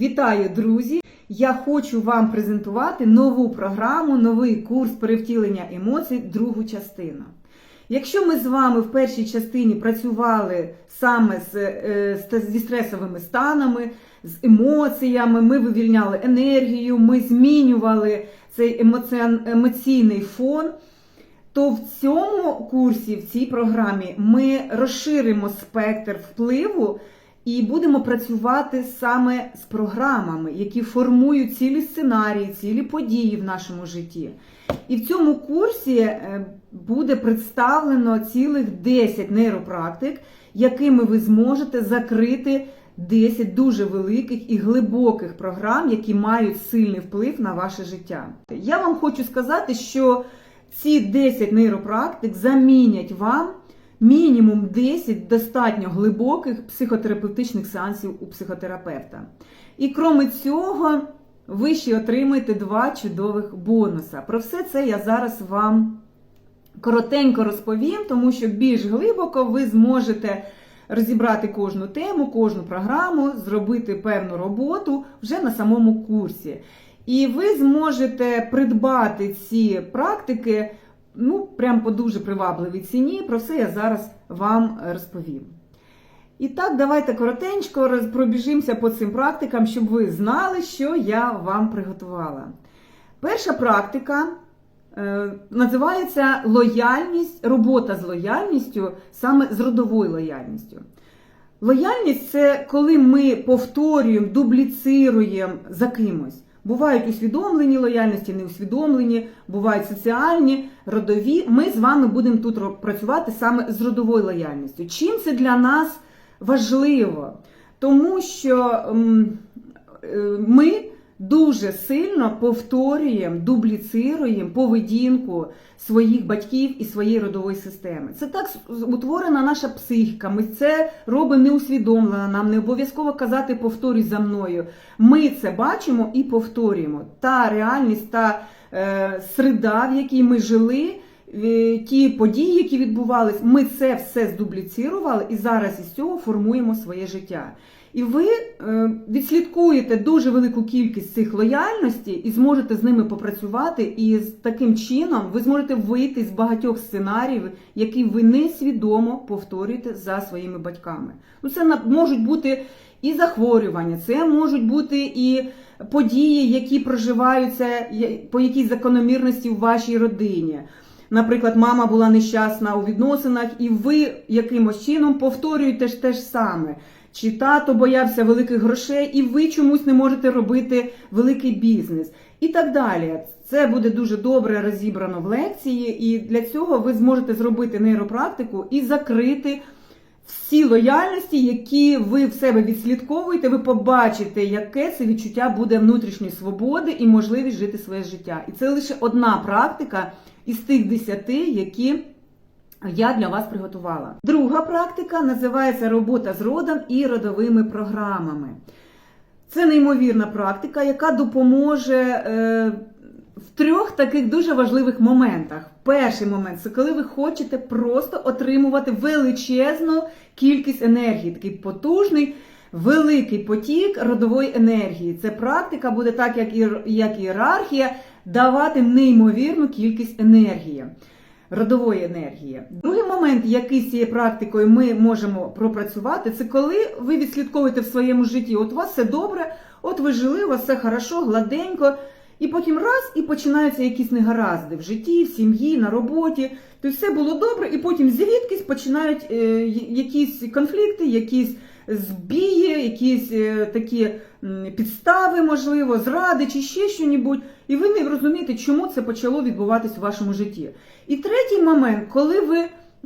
Вітаю, друзі! Я хочу вам презентувати нову програму, новий курс перевтілення емоцій, другу частину. Якщо ми з вами в першій частині працювали саме з, е, зі стресовими станами, з емоціями, ми вивільняли енергію, ми змінювали цей емоційний фон, то в цьому курсі, в цій програмі, ми розширимо спектр впливу і будемо працювати саме з програмами, які формують цілі сценарії, цілі події в нашому житті. І в цьому курсі е, буде представлено цілих 10 нейропрактик, якими ви зможете закрити 10 дуже великих і глибоких програм, які мають сильний вплив на ваше життя. Я вам хочу сказати, що ці 10 нейропрактик замінять вам мінімум 10 достатньо глибоких психотерапевтичних сеансів у психотерапевта. І крім цього, ви ще отримаєте два чудових бонуса. Про все це я зараз вам коротенько розповім, тому що більш глибоко ви зможете розібрати кожну тему, кожну програму, зробити певну роботу вже на самому курсі. І ви зможете придбати ці практики ну, прям по дуже привабливій ціні. Про все я зараз вам розповім. І так, давайте коротенько пробіжимося по цим практикам, щоб ви знали, що я вам приготувала. Перша практика е, називається лояльність, робота з лояльністю, саме з родовою лояльністю. Лояльність це коли ми повторюємо, дубліцируємо за кимось. Бувають усвідомлені лояльності, неусвідомлені, бувають соціальні, родові. Ми з вами будемо тут працювати саме з родовою лояльністю. Чим це для нас важливо? Тому що е, ми дуже сильно повторюємо, дубліцируємо поведінку своїх батьків і своєї родової системи. Це так утворена наша психіка. Ми це робимо неусвідомлено. Нам не обов'язково казати повторюй за мною. Ми це бачимо і повторюємо. Та реальність, та е, среда, в якій ми жили. е, Ті події, які відбувались, ми це все здубліцірували і зараз із цього формуємо своє життя. І ви е, відслідкуєте дуже велику кількість цих лояльностей і зможете з ними попрацювати. І з таким чином ви зможете вийти з багатьох сценаріїв, які ви несвідомо повторюєте за своїми батьками. Ну, це на- можуть бути і захворювання, це можуть бути і події, які проживаються по якійсь закономірності в вашій родині. Наприклад, мама була нещасна у відносинах, і ви якимось чином повторюєте ж те ж саме. Чи тато боявся великих грошей, і ви чомусь не можете робити великий бізнес, і так далі. Це буде дуже добре розібрано в лекції, і для цього ви зможете зробити нейропрактику і закрити всі лояльності, які ви в себе відслідковуєте, ви побачите, яке це відчуття буде внутрішньої свободи і можливість жити своє життя. І це лише одна практика із тих десяти, які я для вас приготувала. Друга практика називається робота з родом і родовими програмами. Це неймовірна практика, яка допоможе е, в трьох таких дуже важливих моментах. Перший момент це коли ви хочете просто отримувати величезну кількість енергії, такий потужний. Великий потік родової енергії. Це практика буде так, як і як ієрархія, давати неймовірну кількість енергії, родової енергії. Другий момент, який з цією практикою ми можемо пропрацювати, це коли ви відслідковуєте в своєму житті, от у вас все добре, от ви жили, у вас все хорошо, гладенько, і потім раз і починаються якісь негаразди в житті, в сім'ї, на роботі. Тобто все було добре, і потім звідкись починають е, якісь конфлікти, якісь збії, якісь е, такі підстави, можливо, зради чи ще що-небудь. І ви не розумієте, чому це почало відбуватись у вашому житті. І третій момент, коли ви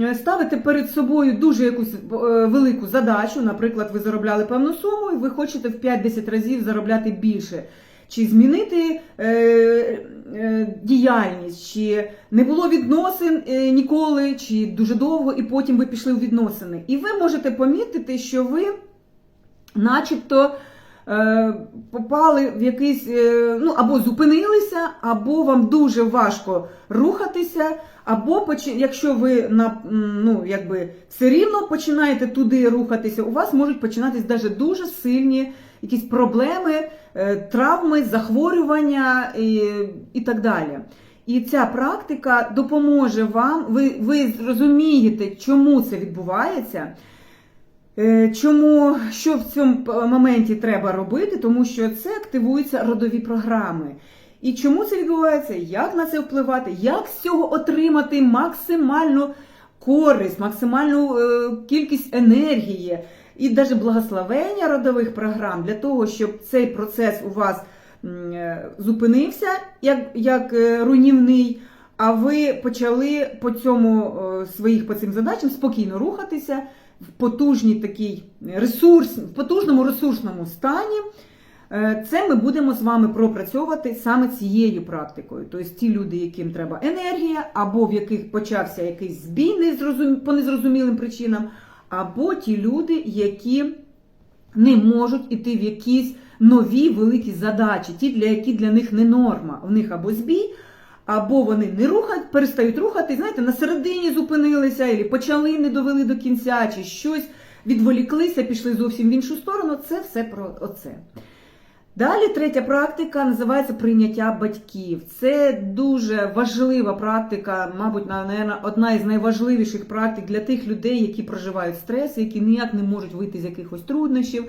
е, ставите перед собою дуже якусь е, велику задачу, наприклад, ви заробляли певну суму, і ви хочете в 5-10 разів заробляти більше. Чи змінити е, е, діяльність, чи не було відносин е, ніколи, чи дуже довго, і потім ви пішли у відносини. І ви можете помітити, що ви начебто е, попали в якийсь, е, ну або зупинилися, або вам дуже важко рухатися, або якщо ви на ну, якби все рівно починаєте туди рухатися, у вас можуть починатись даже дуже сильні якісь проблеми, е, травми, захворювання і, і так далі. І ця практика допоможе вам, ви, ви зрозумієте, чому це відбувається. Е, Чому що в цьому моменті треба робити? Тому що це активуються родові програми. І чому це відбувається? Як на це впливати? Як з цього отримати максимальну користь, максимальну е, кількість енергії і навіть благословення родових програм для того, щоб цей процес у вас е, зупинився як, як е, руйнівний, а ви почали по цьому е, своїх по цим задачам спокійно рухатися в потужній такій ресурс, в потужному ресурсному стані. Це ми будемо з вами пропрацьовувати саме цією практикою. Тобто ті люди, яким треба енергія, або в яких почався якийсь збій по незрозумілим причинам, або ті люди, які не можуть іти в якісь нові великі задачі, ті, для які для них не норма. В них або збій, або вони не рухають, перестають рухати, знаєте, на середині зупинилися, або почали, не довели до кінця, чи щось відволіклися, пішли зовсім в іншу сторону. Це все про оце. Далі третя практика називається прийняття батьків. Це дуже важлива практика, мабуть, наверно, одна із найважливіших практик для тих людей, які проживають стрес, які ніяк не можуть вийти з якихось труднощів,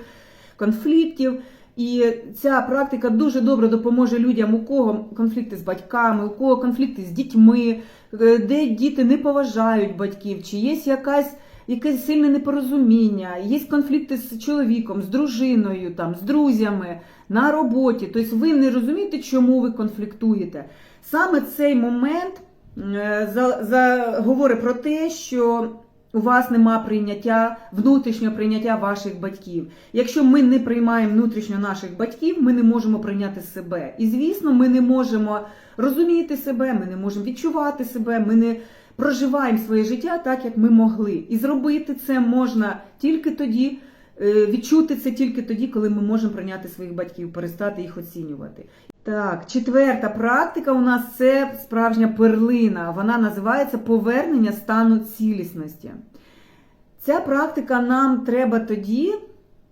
конфліктів. І ця практика дуже добре допоможе людям, у кого конфлікти з батьками, у кого конфлікти з дітьми, е, де діти не поважають батьків, чи є якась якесь сильне непорозуміння, є конфлікти з чоловіком, з дружиною, там, з друзями, на роботі. Тобто ви не розумієте, чому ви конфліктуєте. Саме цей момент е, за, за, говорить про те, що у вас нема прийняття, внутрішнього прийняття ваших батьків. Якщо ми не приймаємо внутрішньо наших батьків, ми не можемо прийняти себе. І звісно, ми не можемо розуміти себе, ми не можемо відчувати себе, ми не проживаємо своє життя так, як ми могли. І зробити це можна тільки тоді, е, відчути це тільки тоді, коли ми можемо прийняти своїх батьків, перестати їх оцінювати. Так, четверта практика у нас це справжня перлина. Вона називається повернення стану цілісності. Ця практика нам треба тоді,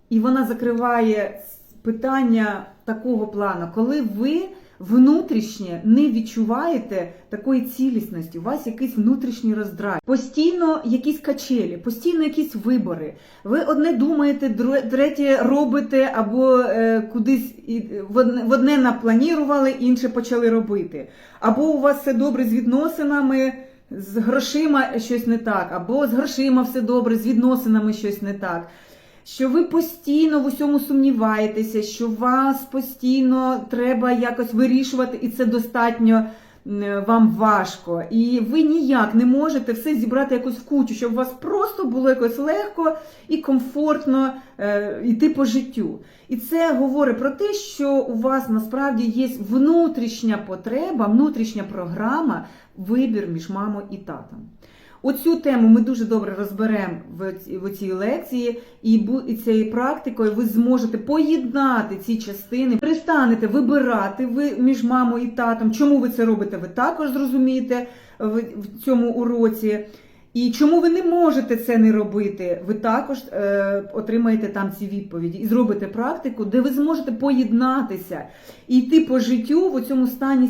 і вона закриває питання такого плану, коли ви внутрішнє не відчуваєте такої цілісності, у вас якийсь внутрішній роздрай, постійно якісь качелі, постійно якісь вибори. Ви одне думаєте, третє робите, або е, кудись і- в одне напланірували, інше почали робити. Або у вас все добре з відносинами. З грошима щось не так, або з грошима все добре, з відносинами щось не так що ви постійно в усьому сумніваєтеся, що вас постійно треба якось вирішувати, і це достатньо вам важко. І ви ніяк не можете все зібрати якось в кучу, щоб у вас просто було якось легко і комфортно е, йти по життю. І це говорить про те, що у вас насправді є внутрішня потреба, внутрішня програма, вибір між мамою і татом. Оцю тему ми дуже добре розберемо в, цій лекції, і, цією практикою ви зможете поєднати ці частини, перестанете вибирати ви між мамою і татом. Чому ви це робите? Ви також зрозумієте в, цьому уроці. І чому ви не можете це не робити? Ви також е, отримаєте там ці відповіді і зробите практику, де ви зможете поєднатися і йти по життю в цьому стані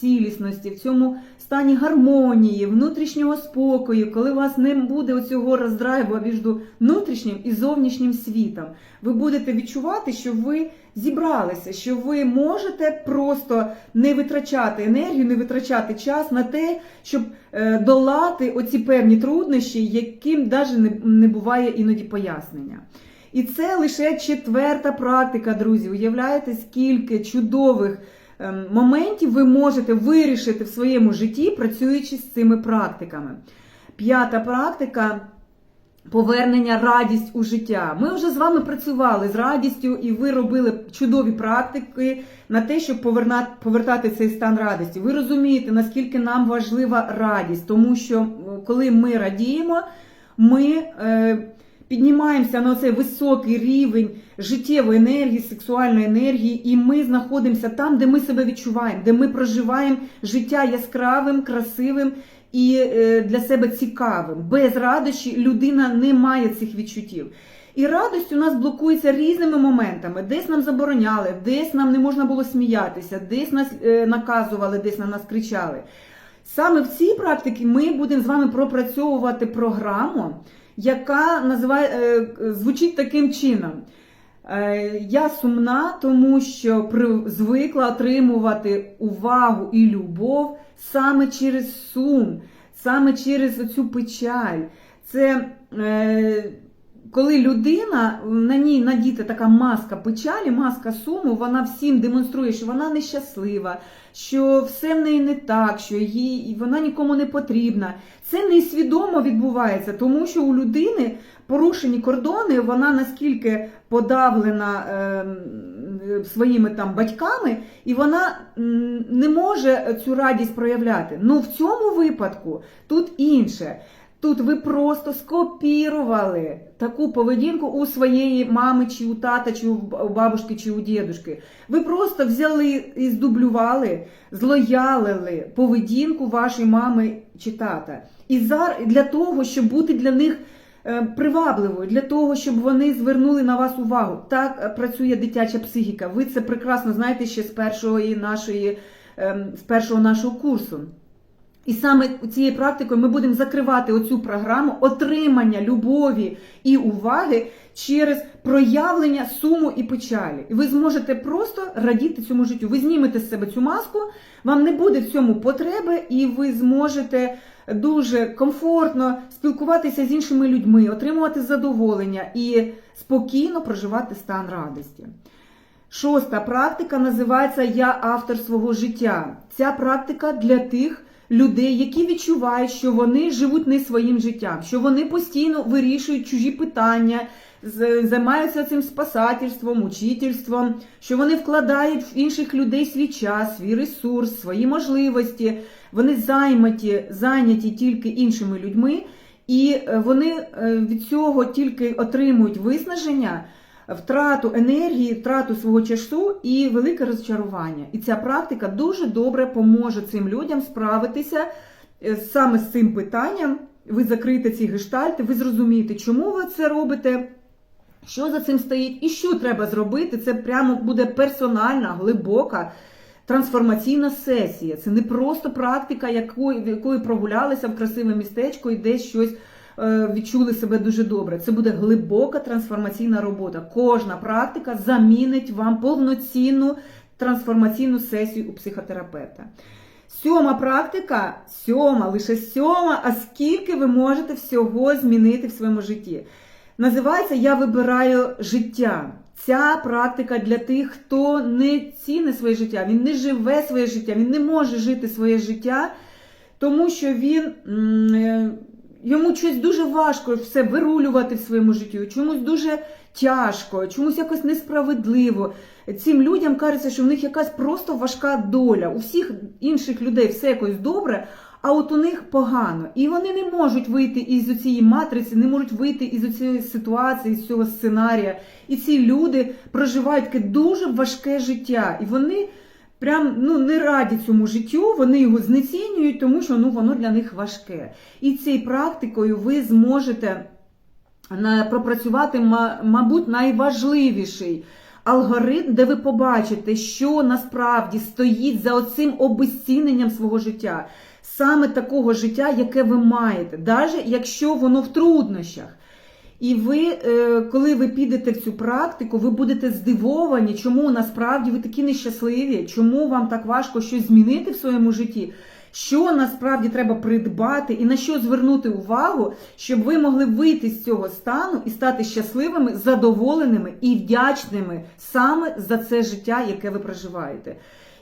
цілісності, в цьому стані гармонії, внутрішнього спокою, коли у вас не буде оцього роздрайву між внутрішнім і зовнішнім світом. Ви будете відчувати, що ви зібралися, що ви можете просто не витрачати енергію, не витрачати час на те, щоб е, долати оці певні труднощі, яким навіть не, буває іноді пояснення. І це лише четверта практика, друзі. Уявляєте, скільки чудових моментів ви можете вирішити в своєму житті, працюючи з цими практиками. П'ята практика повернення радість у життя. Ми вже з вами працювали з радістю, і ви робили чудові практики на те, щоб повертати цей стан радості. Ви розумієте, наскільки нам важлива радість, тому що коли ми радіємо, ми. Е, Піднімаємося на цей високий рівень життєвої енергії, сексуальної енергії, і ми знаходимося там, де ми себе відчуваємо, де ми проживаємо життя яскравим, красивим і е, для себе цікавим. Без радощі людина не має цих відчуттів. І радість у нас блокується різними моментами. Десь нам забороняли, десь нам не можна було сміятися, десь нас е, наказували, десь на нас кричали. Саме в цій практиці ми будемо з вами пропрацьовувати програму, яка називає, е, звучить таким чином. Е, Я сумна, тому що звикла отримувати увагу і любов саме через сум, саме через цю печаль. Це е, коли людина на ній надіта така маска печалі, маска суму, вона всім демонструє, що вона нещаслива, що все в неї не так, що їй вона нікому не потрібна. Це несвідомо відбувається, тому що у людини порушені кордони, вона наскільки подавлена е, своїми там батьками, і вона не може цю радість проявляти. Ну в цьому випадку тут інше. Тут ви просто скопірували таку поведінку у своєї мами, чи у тата, чи у бабушки, чи у дідушки. Ви просто взяли і здублювали, злоялили поведінку вашої мами чи тата. І зараз для того, щоб бути для них е, привабливою, для того, щоб вони звернули на вас увагу. Так е, працює дитяча психіка. Ви це прекрасно знаєте ще з першої нашої, ем, з першого нашого курсу. І саме цією практикою ми будемо закривати оцю програму отримання любові і уваги через проявлення суму і печалі. І ви зможете просто радіти цьому життю. Ви знімете з себе цю маску, вам не буде в цьому потреби, і ви зможете дуже комфортно спілкуватися з іншими людьми, отримувати задоволення і спокійно проживати стан радості. Шоста практика називається Я автор свого життя. Ця практика для тих людей, які відчувають, що вони живуть не своїм життям, що вони постійно вирішують чужі питання, займаються цим спасательством, учительством, що вони вкладають в інших людей свій час, свій ресурс, свої можливості. Вони зайняті, зайняті тільки іншими людьми, і е, вони е, від цього тільки отримують виснаження втрату енергії, втрату свого часу і велике розчарування. І ця практика дуже добре поможе цим людям справитися е, саме з цим питанням. Ви закриєте ці гештальти, ви зрозумієте, чому ви це робите. Що за цим стоїть і що треба зробити? Це прямо буде персональна, глибока трансформаційна сесія. Це не просто практика, якою, прогулялися в красиве містечко і десь щось відчули себе дуже добре. Це буде глибока трансформаційна робота. Кожна практика замінить вам повноцінну трансформаційну сесію у психотерапевта. Сьома практика, сьома, лише сьома, а скільки ви можете всього змінити в своєму житті. Називається Я вибираю життя. Ця практика для тих, хто не цінить своє життя, він не живе своє життя, він не може жити своє життя, тому що він е, йому щось дуже важко все вирулювати в своєму житті, чомусь дуже тяжко, чомусь якось несправедливо. Цим людям кажеться, що в них якась просто важка доля. У всіх інших людей все якось добре, а от у них погано. І вони не можуть вийти із цієї матриці, не можуть вийти із цієї ситуації, з цього сценарія. І ці люди проживають таке дуже важке життя. І вони прям ну, не раді цьому життю, вони його знецінюють, тому що ну, воно для них важке. І цією практикою ви зможете пропрацювати, мабуть, найважливіший алгоритм, де ви побачите, що насправді стоїть за оцим обезціненням свого життя. Саме такого життя, яке ви маєте, навіть якщо воно в труднощах. І ви, е, коли ви підете в цю практику, ви будете здивовані, чому насправді ви такі нещасливі, чому вам так важко щось змінити в своєму житті, що насправді треба придбати і на що звернути увагу, щоб ви могли вийти з цього стану і стати щасливими, задоволеними і вдячними саме за це життя, яке ви проживаєте.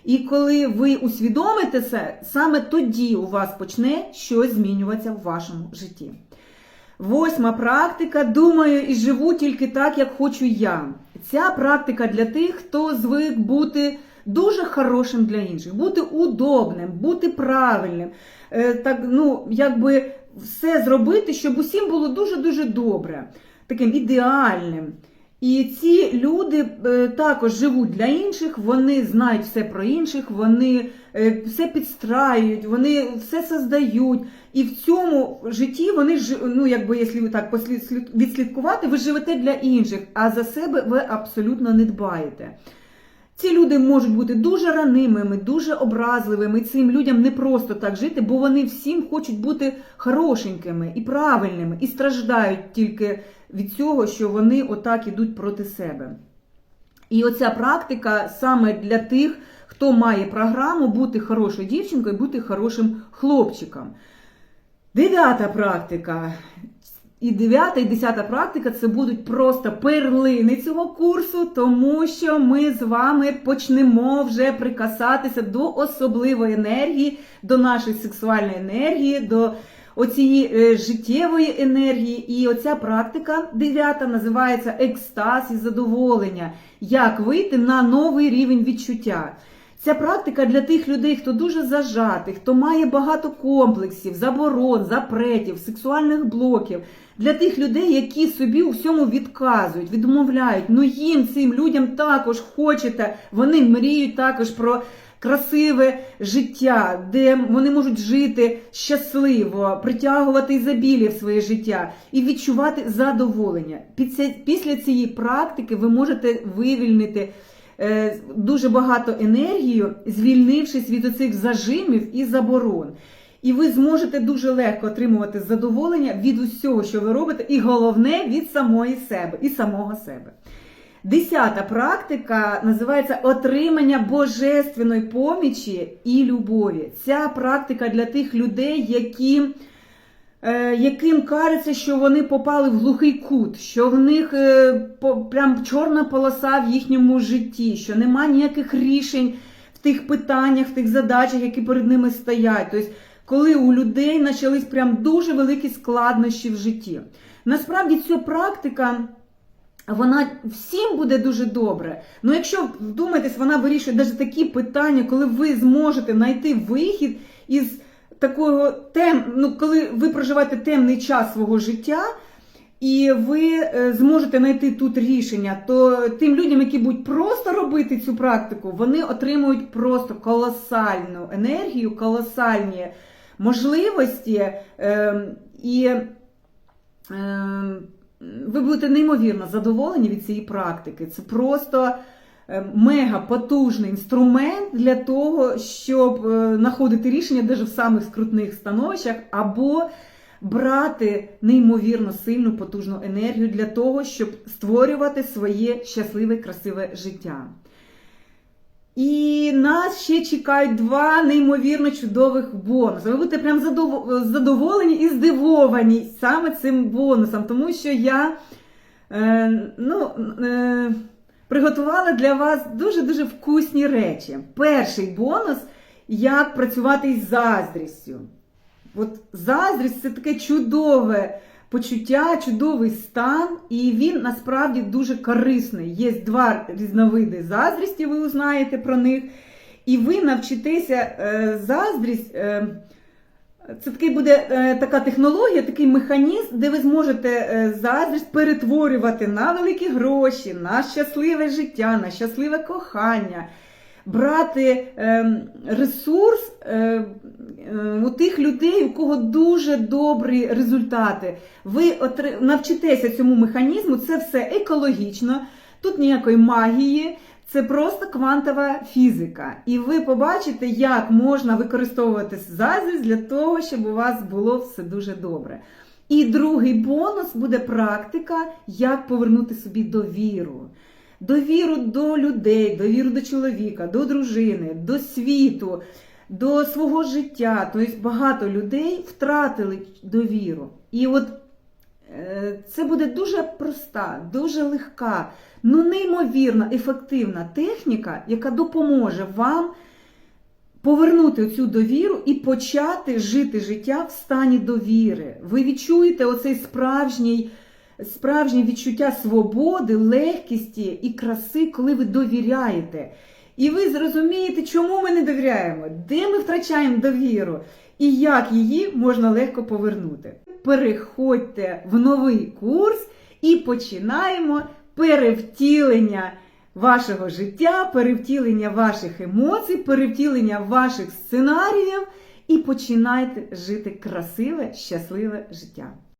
І коли ви усвідомите це, саме тоді у вас почне щось змінюватися в вашому житті. Восьма практика. Думаю і живу тільки так, як хочу я. Ця практика для тих, хто звик бути дуже хорошим для інших, бути удобним, бути правильним. Е, Так, ну, якби все зробити, щоб усім було дуже-дуже добре, таким ідеальним. І ці люди е, також живуть для інших, вони знають все про інших, вони е, все підстраюють, вони все создають. І в цьому житті вони ж, ну якби, якщо ви так відслідкувати, ви живете для інших, а за себе ви абсолютно не дбаєте. Ці люди можуть бути дуже ранимими, дуже образливими. Цим людям не просто так жити, бо вони всім хочуть бути хорошенькими і правильними, і страждають тільки від цього, що вони отак ідуть проти себе. І оця практика саме для тих, хто має програму бути хорошою дівчинкою, бути хорошим хлопчиком. Дев'ята практика. І дев'ята, і десята практика це будуть просто перлини цього курсу, тому що ми з вами почнемо вже прикасатися до особливої енергії, до нашої сексуальної енергії, до оцієї е, життєвої енергії. І оця практика дев'ята називається екстаз і задоволення. Як вийти на новий рівень відчуття. Ця практика для тих людей, хто дуже зажатий, хто має багато комплексів, заборон, запретів, сексуальних блоків. Для тих людей, які собі у всьому відказують, відмовляють. Ну їм цим людям також хочете, вони мріють також про красиве життя, де вони можуть жити щасливо, притягувати ізобілля в своє життя і відчувати задоволення. Після, цієї практики ви можете вивільнити е, дуже багато енергії, звільнившись від оцих зажимів і заборон. І ви зможете дуже легко отримувати задоволення від усього, що ви робите, і головне від самої себе і самого себе. Десята практика називається отримання божественної помічі і любові. Ця практика для тих людей, які, е, яким кажеться, що вони попали в глухий кут, що в них е, прям чорна полоса в їхньому житті, що нема ніяких рішень в тих питаннях, в тих задачах, які перед ними стоять. Тобто, коли у людей почались прям дуже великі складнощі в житті. Насправді ця практика. Вона всім буде дуже добре. Ну, якщо вдумайтесь, вона вирішує навіть такі питання, коли ви зможете знайти вихід із такого тем, ну, коли ви проживаєте темний час свого життя, і ви е, зможете знайти тут рішення, то тим людям, які будуть просто робити цю практику, вони отримують просто колосальну енергію, колосальні можливості е, і. Е, ви будете неймовірно задоволені від цієї практики. Це просто е, мега потужний інструмент для того, щоб е, знаходити рішення навіть в самих скрутних становищах, або брати неймовірно сильну потужну енергію для того, щоб створювати своє щасливе, красиве життя. І нас ще чекають два неймовірно чудових бонуси. Ви будете прям задоволені і здивовані саме цим бонусом, тому що я е, ну, е, приготувала для вас дуже-дуже вкусні речі. Перший бонус як працювати із заздрістю. От заздрість це таке чудове почуття, чудовий стан, і він насправді дуже корисний. Є два різновиди заздрісті, ви узнаєте про них. І ви навчитеся е, заздрість. Е, це такий буде е, така технологія, такий механізм, де ви зможете заздрість перетворювати на великі гроші, на щасливе життя, на щасливе кохання, брати е, ресурс е, е, у тих людей, у кого дуже добрі результати. Ви навчитеся цьому механізму, це все екологічно, тут ніякої магії. Це просто квантова фізика. І ви побачите, як можна використовувати заздрість для того, щоб у вас було все дуже добре. І другий бонус буде практика, як повернути собі довіру. Довіру до людей, довіру до чоловіка, до дружини, до світу, до свого життя. Тобто багато людей втратили довіру. І от Е, Це буде дуже проста, дуже легка, ну неймовірно ефективна техніка, яка допоможе вам повернути цю довіру і почати жити життя в стані довіри. Ви відчуєте оцей справжній, справжнє відчуття свободи, легкості і краси, коли ви довіряєте. І ви зрозумієте, чому ми не довіряємо, де ми втрачаємо довіру і як її можна легко повернути. Переходьте в новий курс і починаємо перевтілення вашого життя, перевтілення ваших емоцій, перевтілення ваших сценаріїв і починайте жити красиве, щасливе життя.